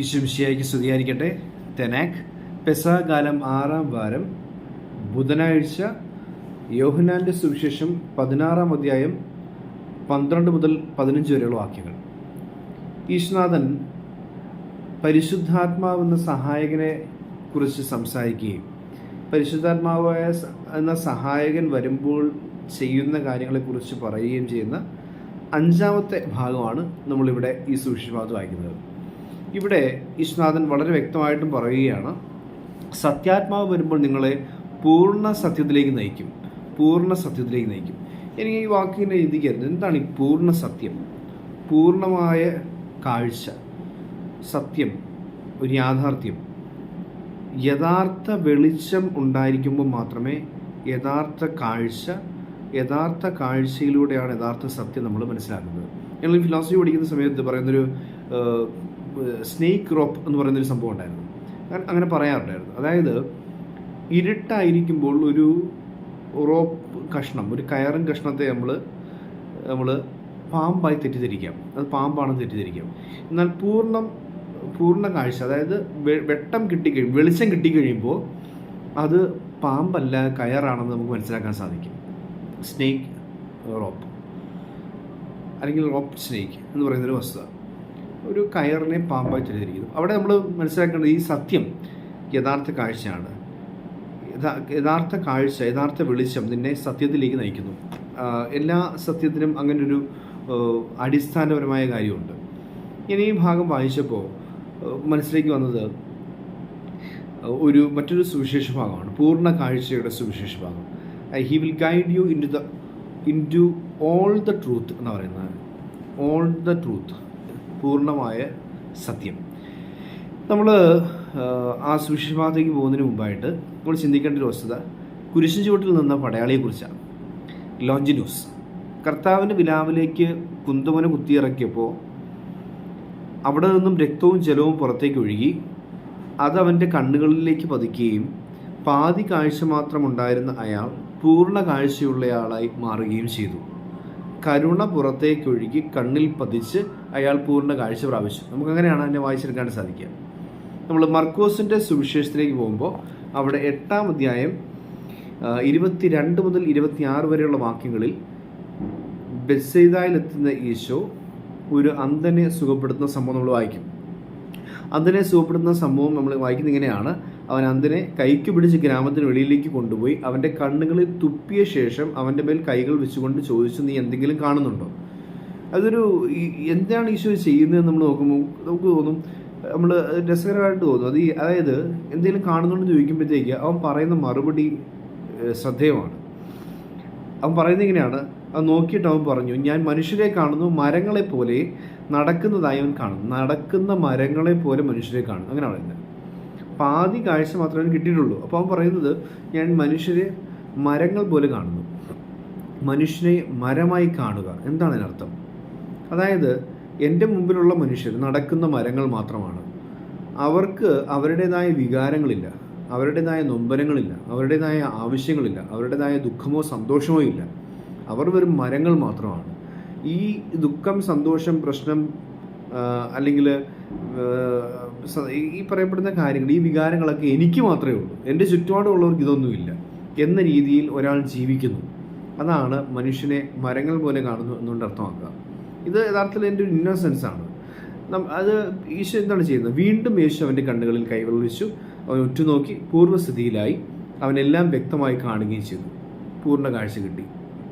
ഈശ്വംശിയായിക്ക് സ്തുതിയായിരിക്കട്ടെ. തെനാക് പെസാകാലം ആറാം വാരം ബുധനാഴ്ച യോഹനാന്റെ സുവിശേഷം പതിനാറാം അധ്യായം പന്ത്രണ്ട് മുതൽ പതിനഞ്ച് വരെയുള്ള വാക്യങ്ങൾ. ഈശ്വനാഥൻ പരിശുദ്ധാത്മാവെന്ന സഹായകനെ കുറിച്ച് സംസാരിക്കുകയും പരിശുദ്ധാത്മാവായ എന്ന സഹായകൻ വരുമ്പോൾ ചെയ്യുന്ന കാര്യങ്ങളെക്കുറിച്ച് പറയുകയും ചെയ്യുന്ന അഞ്ചാമത്തെ ഭാഗമാണ് നമ്മളിവിടെ ഈ സുവിശേഷഭാഗത്ത് വായിക്കുന്നത്. ഇവിടെ വിശ്വനാഥൻ വളരെ വ്യക്തമായിട്ടും പറയുകയാണ് സത്യാത്മാവ് വരുമ്പോൾ നിങ്ങളെ പൂർണ സത്യത്തിലേക്ക് നയിക്കും. പൂർണ സത്യത്തിലേക്ക് നയിക്കും. എനിക്ക് ഈ വാക്കിനെ ചിന്തിക്കരുത് എന്താണ് ഈ പൂർണ സത്യം? പൂർണമായ കാഴ്ച സത്യം ഒരു യാഥാർത്ഥ്യം. യഥാർത്ഥ വെളിച്ചം ഉണ്ടായിരിക്കുമ്പോൾ മാത്രമേ യഥാർത്ഥ കാഴ്ച യഥാർത്ഥ കാഴ്ചയിലൂടെയാണ് യഥാർത്ഥ സത്യം നമ്മൾ മനസ്സിലാക്കുന്നത്. ഞങ്ങൾ ഫിലോസഫി പഠിക്കുന്ന സമയത്ത് പറയുന്നൊരു സ്നേക്ക് റോപ്പ് എന്ന് പറയുന്നൊരു സംഭവം ഉണ്ടായിരുന്നു. അങ്ങനെ- പറയാറുണ്ടായിരുന്നു. അതായത് ഇരുട്ടായിരിക്കുമ്പോൾ ഒരു റോപ്പ് കഷ്ണം ഒരു കയറും കഷ്ണത്തെ നമ്മൾ നമ്മൾ പാമ്പായി തെറ്റിദ്ധരിക്കാം. അത് പാമ്പാണെന്ന് തെറ്റിദ്ധരിക്കാം. എന്നാൽ പൂർണം പൂർണ കാഴ്ച അതായത് വെട്ടം കിട്ടിക്കഴിയും വെളിച്ചം കിട്ടിക്കഴിയുമ്പോൾ അത് പാമ്പല്ല കയറാണെന്ന് നമുക്ക് മനസ്സിലാക്കാൻ സാധിക്കും. Snake rope. അല്ലെങ്കിൽ റോപ്പ് സ്നേക്ക് എന്ന് പറയുന്നൊരു വസ്തുത ഒരു കയറിനെ പാമ്പായി തെറ്റിദ്ധരിക്കുന്നു അവിടെ നമ്മൾ മനസ്സിലാക്കേണ്ടത് ഈ സത്യം യഥാർത്ഥ കാഴ്ചയാണ്. യഥാർത്ഥ കാഴ്ച യഥാർത്ഥ വെളിച്ചം നിന്നെ സത്യത്തിലേക്ക് നയിക്കുന്നു. എല്ലാ സത്യത്തിനും അങ്ങനെ ഒരു അടിസ്ഥാനപരമായ കാര്യമുണ്ട്. ഇനി ഈ ഭാഗം വായിച്ചപ്പോൾ മനസ്സിലേക്ക് വന്നത് ഒരു മറ്റൊരു സുവിശേഷ ഭാഗമാണ്. പൂർണ കാഴ്ചയുടെ സുവിശേഷ ഭാഗം. He will guide you into the into all the truth എന്ന് പറയുന്നത്. All the truth. പൂർണമായ സത്യം. നമ്മൾ ആ സുവിശേഷ ഭാഗത്തേക്ക് പോകുന്നതിന് മുമ്പായിട്ട് നമ്മൾ ചിന്തിക്കേണ്ട ഒരു വസ്തുത. കുരിശിൻ ചുവട്ടിൽ നിന്ന പടയാളിയെക്കുറിച്ചാണ്. ലോഞ്ചിനൂസ്. കർത്താവിന്റെ വിലാവിലേക്ക് കുന്തമന കുത്തിയിറക്കിയപ്പോൾ അവിടെ നിന്നും രക്തവും ജലവും പുറത്തേക്ക് ഒഴുകി അത് അവന്റെ കണ്ണുകളിലേക്ക് പതിക്കുകയും പാതി കാഴ്ച മാത്രം ഉണ്ടായിരുന്ന അയാൾ പൂർണ കാഴ്ചയുള്ളയാളായി മാറുകയും ചെയ്തു. കരുണ പുറത്തേക്കൊഴുകി കണ്ണിൽ പതിച്ച് അയാൾ പൂർണ കാഴ്ച പ്രാപിച്ചു. നമുക്ക് നമുക്കങ്ങനെയാണ് അതിനെ വായിച്ചെടുക്കാൻ സാധിക്കുക. നമ്മൾ മർക്കോസിന്റെ സുവിശേഷത്തിലേക്ക് പോകുമ്പോൾ അവിടെ എട്ടാം അധ്യായം ഇരുപത്തിരണ്ട് മുതൽ ഇരുപത്തിയാറ് വരെയുള്ള വാക്യങ്ങളിൽ ബെസൈദായിലെത്തുന്ന ഈശോ ഒരു അന്ധനെ സുഖപ്പെടുത്തുന്ന സംഭവം നമ്മൾ വായിക്കും. അന്ധനെ സുഖപ്പെടുത്തുന്ന സംഭവം നമ്മൾ വായിക്കുന്നത് ഇങ്ങനെയാണ്. അവൻ അന്ധനെ കൈക്ക് പിടിച്ച് ഗ്രാമത്തിന് വെളിയിലേക്ക് കൊണ്ടുപോയി അവന്റെ കണ്ണുകളിൽ തുപ്പിയ ശേഷം അവന്റെ മേൽ കൈകൾ വെച്ചുകൊണ്ട് ചോദിച്ചു നീ എന്തെങ്കിലും കാണുന്നുണ്ടോ? അതൊരു എന്താണ് ഈശോ ചെയ്യുന്നതെന്ന് നമ്മൾ നോക്കുമ്പോൾ നമുക്ക് തോന്നും നമ്മൾ രസകരമായിട്ട് തോന്നും. അത് അതായത് എന്തെങ്കിലും കാണുന്നുണ്ടെന്ന് ചോദിക്കുമ്പോഴത്തേക്ക് അവൻ പറയുന്ന മറുപടി ശ്രദ്ധേയമാണ്. അവൻ പറയുന്നത് ഇങ്ങനെയാണ്. അത് നോക്കിയിട്ട് അവൻ പറഞ്ഞു ഞാൻ മനുഷ്യരെ കാണുന്നു മരങ്ങളെ പോലെ നടക്കുന്നതായി അവൻ കാണുന്നു. നടക്കുന്ന മരങ്ങളെ പോലെ മനുഷ്യരെ കാണുന്നു. അങ്ങനെ പറയുന്നത്. പാതി കാഴ്ച മാത്രമേ കിട്ടിയിട്ടുള്ളൂ. അപ്പോൾ അവൻ പറയുന്നത് ഞാൻ മനുഷ്യരെ മരങ്ങൾ പോലെ കാണുന്നു. മനുഷ്യനെ മരമായി കാണുക. എന്താണ് അതിനർത്ഥം? അതായത് എന്റെ മുമ്പിലുള്ള മനുഷ്യർ നടക്കുന്ന മരങ്ങൾ മാത്രമാണ്. അവർക്ക് അവരുടേതായ വികാരങ്ങളില്ല അവരുടേതായ നൊമ്പരങ്ങളില്ല അവരുടേതായ ആവശ്യങ്ങളില്ല അവരുടേതായ ദുഃഖമോ സന്തോഷമോ ഇല്ല. അവർ വെറും മരങ്ങൾ മാത്രമാണ്. ഈ ദുഃഖം സന്തോഷം പ്രശ്നം അല്ലെങ്കിൽ ഈ പറയപ്പെടുന്ന കാര്യങ്ങൾ ഈ വികാരങ്ങളൊക്കെ എനിക്ക് മാത്രമേ ഉള്ളൂ. എന്റെ ചുറ്റുപാടുമുള്ളവർക്ക് ഇതൊന്നുമില്ല എന്ന രീതിയിൽ ഒരാൾ ജീവിക്കുന്നു. അതാണ് മനുഷ്യനെ മരങ്ങൾ പോലെ കാണുന്നു എന്നുകൊണ്ട് അർത്ഥമാക്കുക. ഇത് യഥാർത്ഥത്തിൽ എന്റെ ഒരു ഇന്നോസെൻസ് ആണ്. അത് ഈശോ എന്താണ് ചെയ്യുന്നത്? വീണ്ടും യേശു അവന്റെ കണ്ണുകളിൽ കൈകൾ അവൻ ഉറ്റുനോക്കി പൂർവസ്ഥിതിയിലായി അവനെല്ലാം വ്യക്തമായി കാണുകയും ചെയ്തു. പൂർണ കാഴ്ച കിട്ടി.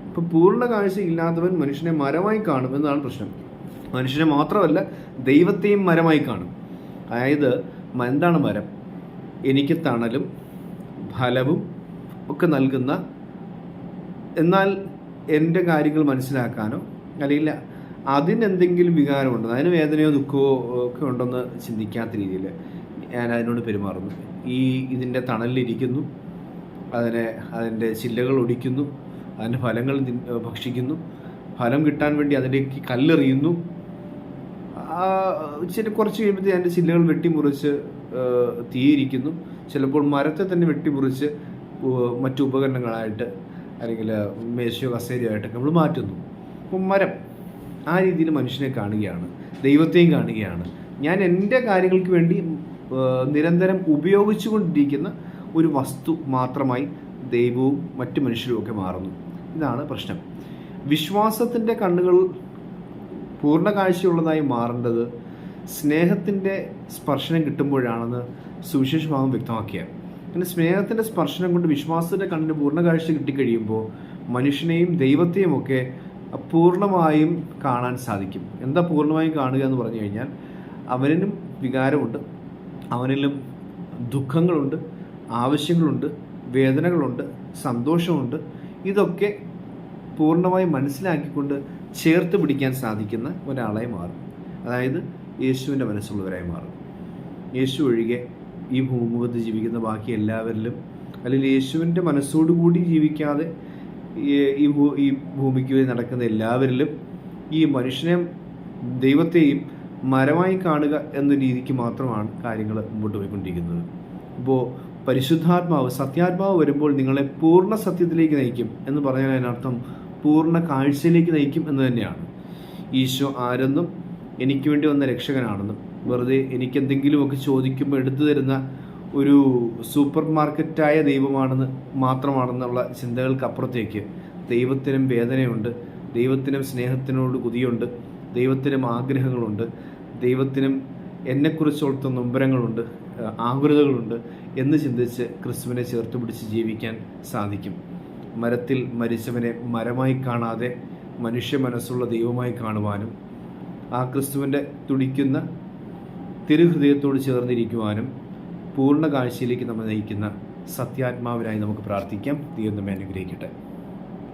അപ്പോൾ പൂർണ കാഴ്ച ഇല്ലാത്തവൻ മനുഷ്യനെ മരമായി കാണും എന്നതാണ് പ്രശ്നം. മനുഷ്യനെ മാത്രമല്ല ദൈവത്തെയും മരമായി കാണും. അതായത് എന്താണ് മരം? എനിക്ക് തണലും ഫലവും ഒക്കെ നൽകുന്ന എന്നാൽ എന്റെ കാര്യങ്ങൾ മനസ്സിലാക്കാനോ അല്ലെങ്കിൽ അതിനെന്തെങ്കിലും വികാരമുണ്ടോ? അതിന് വേദനയോ ദുഃഖമോ ഒക്കെ ഉണ്ടെന്ന് ചിന്തിക്കാത്ത രീതിയിൽ ഞാൻ അതിനോട് പെരുമാറുന്നു. ഈ ഇതിന്റെ തണലിലിരിക്കുന്നു അതിനെ അതിന്റെ ചില്ലകൾ ഒടിക്കുന്നു അതിന്റെ ഫലങ്ങൾ ഭക്ഷിക്കുന്നു ഫലം കിട്ടാൻ വേണ്ടി അതിലേക്ക് കല്ലെറിയുന്നു. ചില കുറച്ച് കഴിയുമ്പോഴത്തേ അതിന്റെ ചില്ലകൾ വെട്ടിമുറിച്ച് തീയിരിക്കുന്നു. ചിലപ്പോൾ മരത്തെ തന്നെ വെട്ടിമുറിച്ച് മറ്റു ഉപകരണങ്ങളായിട്ട് അല്ലെങ്കിൽ മേശയോ കസേരയോ ആയിട്ടൊക്കെ നമ്മൾ മാറ്റുന്നു. അപ്പം മരം ആ രീതിയിൽ മനുഷ്യനെ കാണുകയാണ് ദൈവത്തെയും കാണുകയാണ്. ഞാൻ എന്റെ കാര്യങ്ങൾക്ക് വേണ്ടി നിരന്തരം ഉപയോഗിച്ചുകൊണ്ടിരിക്കുന്ന ഒരു വസ്തു മാത്രമായി ദൈവവും മറ്റു മനുഷ്യരും ഒക്കെ മാറുന്നു. ഇതാണ് പ്രശ്നം. വിശ്വാസത്തിന്റെ കണ്ണുകൾ പൂർണ കാഴ്ചയുള്ളതായി മാറേണ്ടത് സ്നേഹത്തിന്റെ സ്പർശനം കിട്ടുമ്പോഴാണെന്ന് സുവിശേഷഭാവം വ്യക്തമാക്കിയ. പിന്നെ സ്നേഹത്തിന്റെ സ്പർശനം കൊണ്ട് വിശ്വാസത്തിന്റെ കണ്ണിന് പൂർണ കാഴ്ച കിട്ടിക്കഴിയുമ്പോൾ മനുഷ്യനെയും ദൈവത്തെയും ഒക്കെ പൂർണമായും കാണാൻ സാധിക്കും. എന്താ പൂർണമായും കാണുക എന്ന് പറഞ്ഞു കഴിഞ്ഞാൽ അവനിലും വികാരമുണ്ട്. അവനിലും ദുഃഖങ്ങളുണ്ട് ആവശ്യങ്ങളുണ്ട് വേദനകളുണ്ട് സന്തോഷമുണ്ട്. ഇതൊക്കെ പൂർണമായി മനസ്സിലാക്കിക്കൊണ്ട് ചേർത്ത് പിടിക്കാൻ സാധിക്കുന്ന ഒരാളായി മാറും. അതായത് യേശുവിന്റെ മനസ്സുള്ളവരായി മാറും. യേശു ഒഴികെ ഈ ഭൂമുഖത്ത് ജീവിക്കുന്ന ബാക്കി എല്ലാവരിലും അല്ലെങ്കിൽ യേശുവിന്റെ മനസ്സോടുകൂടി ജീവിക്കാതെ ഈ- ഈ ഭൂമിക്ക് വേണ്ടി നടക്കുന്ന എല്ലാവരിലും ഈ മനുഷ്യനെ ദൈവത്തെയും മരമായി കാണുക എന്ന രീതിക്ക് മാത്രമാണ് കാര്യങ്ങൾ മുമ്പോട്ട് പോയിക്കൊണ്ടിരിക്കുന്നത്. അപ്പോൾ പരിശുദ്ധാത്മാവ് സത്യാത്മാവ് വരുമ്പോൾ നിങ്ങളെ പൂർണ സത്യത്തിലേക്ക് നയിക്കും എന്ന് പറഞ്ഞാൽ അതിനർത്ഥം പൂർണ കാഴ്ചയിലേക്ക് നയിക്കും എന്ന് തന്നെയാണ്. ഈശോ ആരെന്നും എനിക്ക് വേണ്ടി വന്ന രക്ഷകനാണെന്നും വെറുതെ എനിക്കെന്തെങ്കിലുമൊക്കെ ചോദിക്കുമ്പോൾ എടുത്തു തരുന്ന ഒരു സൂപ്പർ മാർക്കറ്റായ ദൈവമാണെന്ന് മാത്രമാണെന്നുള്ള ചിന്തകൾക്കപ്പുറത്തേക്ക് ദൈവത്തിനും വേദനയുണ്ട് ദൈവത്തിനും സ്നേഹത്തിനോട് കുതിയുണ്ട് ദൈവത്തിനും ആഗ്രഹങ്ങളുണ്ട് ദൈവത്തിനും എന്നെക്കുറിച്ചോർത്ത നൊമ്പരങ്ങളുണ്ട് ആകുലതകളുണ്ട് എന്ന് ചിന്തിച്ച് ക്രിസ്തുവിനെ ചേർത്ത് പിടിച്ച് ജീവിക്കാൻ സാധിക്കും. മരത്തിൽ മരിച്ചവനെ മരമായി കാണാതെ മനുഷ്യ മനസ്സുള്ള ദൈവമായി കാണുവാനും ആ ക്രിസ്തുവിന്റെ തുടിക്കുന്ന തിരുഹൃദയത്തോട് ചേർന്നിരിക്കുവാനും പൂർണ കാഴ്ചയിലേക്ക് നമ്മൾ നയിക്കുന്ന സത്യാത്മാവിനായി നമുക്ക് പ്രാർത്ഥിക്കാം. നമ്മെ അനുഗ്രഹിക്കട്ടെ.